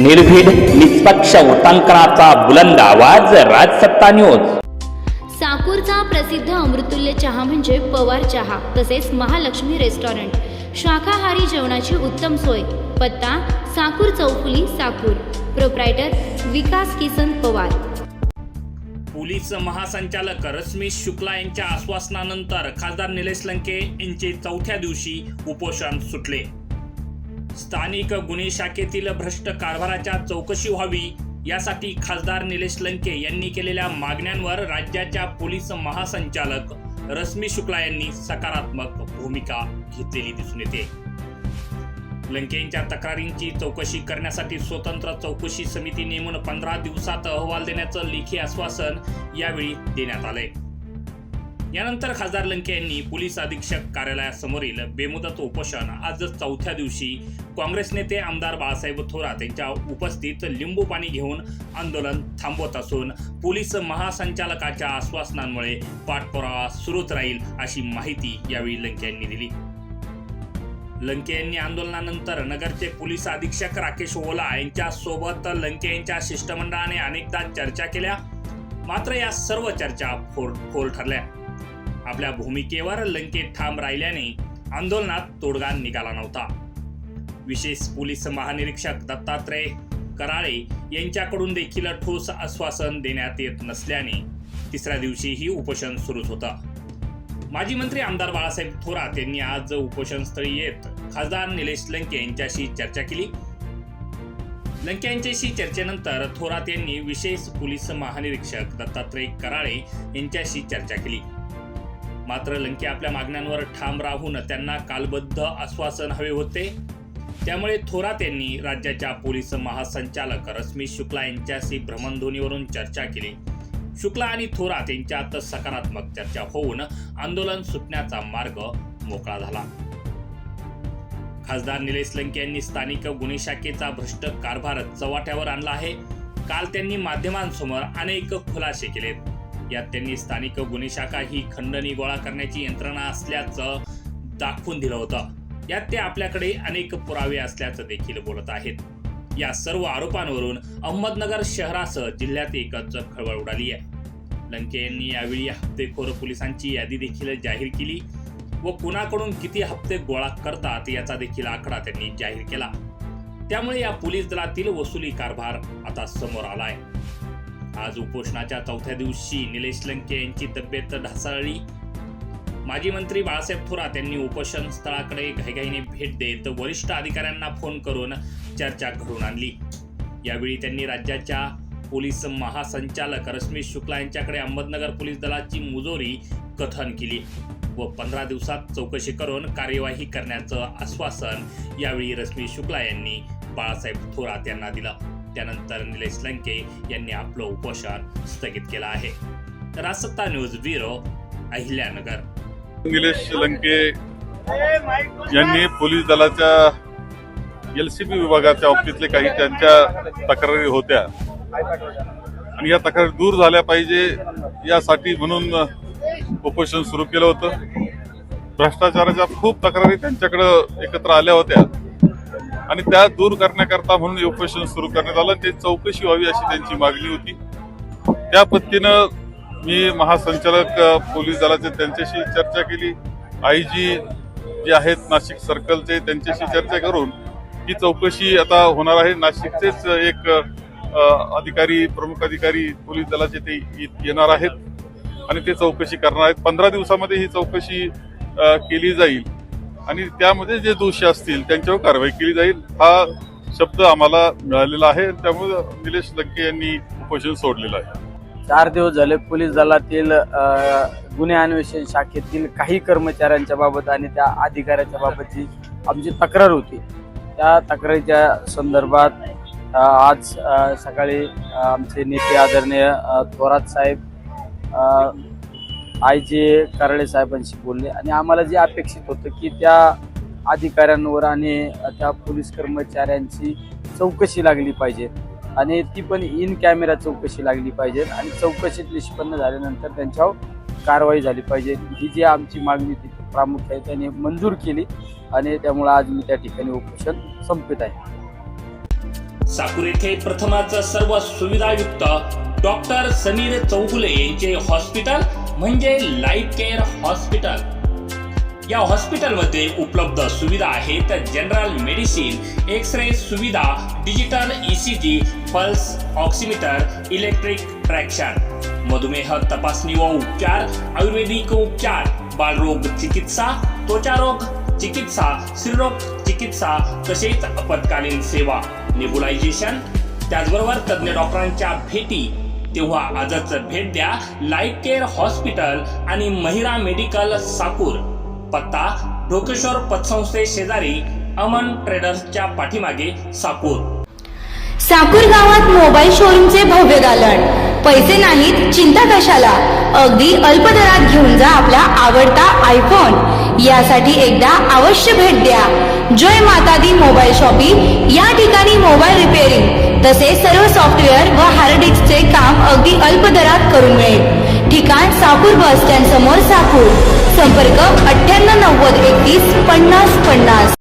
निर्भीड निष्पक्ष उटंकनाचा बुलंद आवाज राजसत्ता न्यूज. साकूरचा प्रसिद्ध अमृतुल्य चहा म्हणजे पवार चहा तसेच महालक्ष्मी रेस्टॉरंट. शाकाहारी जेवणाची उत्तम सोय. पत्ता साकूर चौफुली साकूर. प्रोप्रायटर विकास किसन पवार. पोलीस महासंचालक रश्मी शुक्ला यांच्या आश्वासनानंतर खासदार निलेश लंके यांचे चौथ्या दिवशी उपोषण सुटले. स्थानिक गुन्हे शाखेतील भ्रष्ट कारभाराच्या चौकशी व्हावी यासाठी खासदार निलेश लंके यांनी केलेल्या मागण्यांवर राज्याच्या पोलीस महासंचालक रश्मी शुक्ला यांनी सकारात्मक भूमिका घेतलेली दिसून येते. लंकेंच्या तक्रारींची चौकशी करण्यासाठी स्वतंत्र चौकशी समिती नेमून पंधरा दिवसात अहवाल देण्याचं लेखी आश्वासन यावेळी देण्यात आलंय. यानंतर खासदार लंके यांनी पोलीस अधीक्षक कार्यालयासमोरील बेमुदत उपोषण आज चौथ्या दिवशी काँग्रेस नेते आमदार बाळासाहेब थोरात यांच्या उपस्थित लिंबू पाणी घेऊन आंदोलन थांबवत असून पोलीस महासंचालकाच्या आश्वासनांमुळे पाठपुरावा सुरूच राहील अशी माहिती यावेळी लंके यांनी दिली. लंके यांनी आंदोलनानंतर नगरचे पोलीस अधीक्षक राकेश ओला यांच्या सोबत लंके यांच्या शिष्टमंडळाने अनेकदा चर्चा केल्या. मात्र या सर्व चर्चा फोर फोल ठरल्या. आपल्या भूमिकेवर लंके ठाम राहिल्याने आंदोलनात तोडगा निघाला नव्हता. विशेष पोलीस महानिरीक्षक दत्तात्रय कराळे यांच्याकडून देखील ठोस आश्वासन देण्यात येत नसल्याने तिसऱ्या दिवशीही उपोषण सुरूच होतं. माजी मंत्री आमदार बाळासाहेब थोरात यांनी आज उपोषणस्थळी येत खासदार निलेश लंके यांच्याशी चर्चा केली. लंके यांच्याशी चर्चेनंतर थोरात यांनी विशेष पोलीस महानिरीक्षक दत्तात्रय कराळे यांच्याशी चर्चा केली. मात्र लंके आपल्या मागण्यांवर ठाम राहून त्यांना कालबद्ध आश्वासन हवे होते. त्यामुळे थोरात यांनी राज्याच्या पोलीस महासंचालक रश्मी शुक्ला यांच्याशी भ्रमणध्वनीवरून चर्चा केली. शुक्ला आणि थोरात यांच्यात सकारात्मक चर्चा होऊन आंदोलन सुटण्याचा मार्ग मोकळा झाला. खासदार निलेश लंके यांनी स्थानिक गुन्हे शाखेचा भ्रष्ट कारभार चव्हाट्यावर आणला आहे. काल त्यांनी माध्यमांसमोर अनेक खुलासे केलेत. यात त्यांनी स्थानिक गुन्हे शाखा ही खंडणी गोळा करण्याची यंत्रणा असल्याचं दाखवून दिलं होतं. यात ते आपल्याकडे अनेक पुरावे असल्याचं देखील बोलत आहेत. या सर्व आरोपांवरून अहमदनगर शहरासह जिल्ह्यात एकच खळबळ उडाली आहे. लंके यांनी यावेळी हप्तेखोर पोलिसांची यादी देखील जाहीर केली व कुणाकडून किती हप्ते गोळा करतात याचा देखील आकडा त्यांनी जाहीर केला. त्यामुळे या पोलीस दलातील वसुली कारभार आता समोर आलाय. आज उपोषणाच्या चौथ्या दिवशी निलेश लंके यांची तब्येत ढासळली. माजी मंत्री बाळासाहेब थोरात यांनी उपोषण स्थळाकडे घाईघाईने भेट देत वरिष्ठ अधिकाऱ्यांना फोन करून चर्चा घडून आणली. यावेळी त्यांनी राज्याच्या पोलीस महासंचालक रश्मी शुक्ला यांच्याकडे अहमदनगर पोलीस दलाची मुजोरी कथन केली व पंधरा दिवसात चौकशी करून कार्यवाही करण्याचं आश्वासन यावेळी रश्मी शुक्ला यांनी बाळासाहेब थोरात यांना दिलं. त्यानंतर निलेश लंके यांनी आपलं उपोषण स्थगित केलं आहे. Rasatta news bureau Ahilyanagar. Nilesh Lanke यांनी पोलीस दलाच्या एल सी बी विभागाच्या ऑफिसले काही त्यांच्या तक्रारी होत्या. आणि या तक्रारी दूर झाल्या पाहिजे यासाठी म्हणून उपोषण सुरू केलं होतं. भ्रष्टाचाराच्या खूप तक्रारी त्यांच्याकडे एकत्र आल्या होत्या. आणि त्या दूर करण्याकरता म्हणून उपोषण सुरू करण्यात आलं. ते चौकशी व्हावी अशी त्यांची मागणी होती. त्या पद्धतीनं मी महासंचालक पोलीस दलाचे त्यांच्याशी चर्चा केली. आई जी जे आहेत नाशिक सर्कलचे त्यांच्याशी चर्चा करून ही चौकशी आता होणार आहे. नाशिकचेच एक अधिकारी प्रमुख अधिकारी पोलीस दलाचे ते येणार आहेत आणि ते चौकशी करणार आहेत. पंधरा दिवसामध्ये ही चौकशी केली जाईल. आणि त्यामध्ये जे दोषी असतील त्यांच्यावर कारवाई केली जाईल. हा शब्द आम्हाला मिळालेला आहे. त्यामुळे निलेश लंके यांनी उपोषण सोडलेलं आहे. चार दिवस झाले पोलीस दलातील गुन्हे अन्वेषण शाखेतील काही कर्मचाऱ्यांच्या बाबत आणि त्या अधिकाऱ्याच्या बाबतची आमची तक्रार होती. त्या तक्रारीच्या संदर्भात आज सकाळी आमचे नेते आदरणीय थोरात साहेब आय जे कराळे साहेबांशी बोलले. आणि आम्हाला जे अपेक्षित होतं की त्या अधिकाऱ्यांवर आणि त्या पोलीस कर्मचाऱ्यांची चौकशी लागली पाहिजे. आणि ती पण इन कॅमेरा चौकशी लागली पाहिजे. आणि चौकशीत निष्पन्न झाल्यानंतर त्यांच्यावर कारवाई झाली पाहिजे. ही जी आमची मागणी होती ती प्रामुख्याने त्यांनी मंजूर केली. आणि त्यामुळं आज मी त्या ठिकाणी उपोषण संपत आहे. साकूर येथे प्रथमच सर्व सुविधायुक्त डॉक्टर समीर चौगुले यांचे हॉस्पिटल म्हणजे लाईफ केअर हॉस्पिटल. या हॉस्पिटलमध्ये उपलब्ध सुविधा आहेत जनरल मेडिसिन एक्स रे सुविधा digital ECG pulse oximeter electric traction. मधुमेह तपासणी व उपचार आयुर्वेदिक उपचार बालरोग चिकित्सा त्वचारोग चिकित्सा स्त्रीरोग चिकित्सा तसेच आपत्कालीन सेवा नेबुलायझेशन. त्याचबरोबर तज्ज्ञ डॉक्टरांच्या भेटी. तेव्हा आजच भेट द्या लाईफ केअर हॉस्पिटल आणि महिरा मेडिकल साकूर. पत्ता ढोकेश्वर पतसंस्थे शेजारी अमन ट्रेडर्सच्या पाठीमागे साकूर. साकूर गावात मोबाईल शोरूमचे भव्य दालन पैसे नाहीत चिंता कशाला? अगदी अल्प दरात घेऊन जा आपला आवडता आयफोन यासाठी एकदा अवश्य भेट द्या. जय माता दी मोबाईल शॉपिंग. या ठिकाणी मोबाईल रिपेअरिंग तसेच सर्व सॉफ्टवेअर व हार्ड डिस्कचे काम अगदी अल्प दरात करून मिळेल. ठिकाण साकूर बस स्टँड समोर साकूर. संपर्क अठ्ठ्याण्णव नव्वद एकतीस पन्नास पन्नास.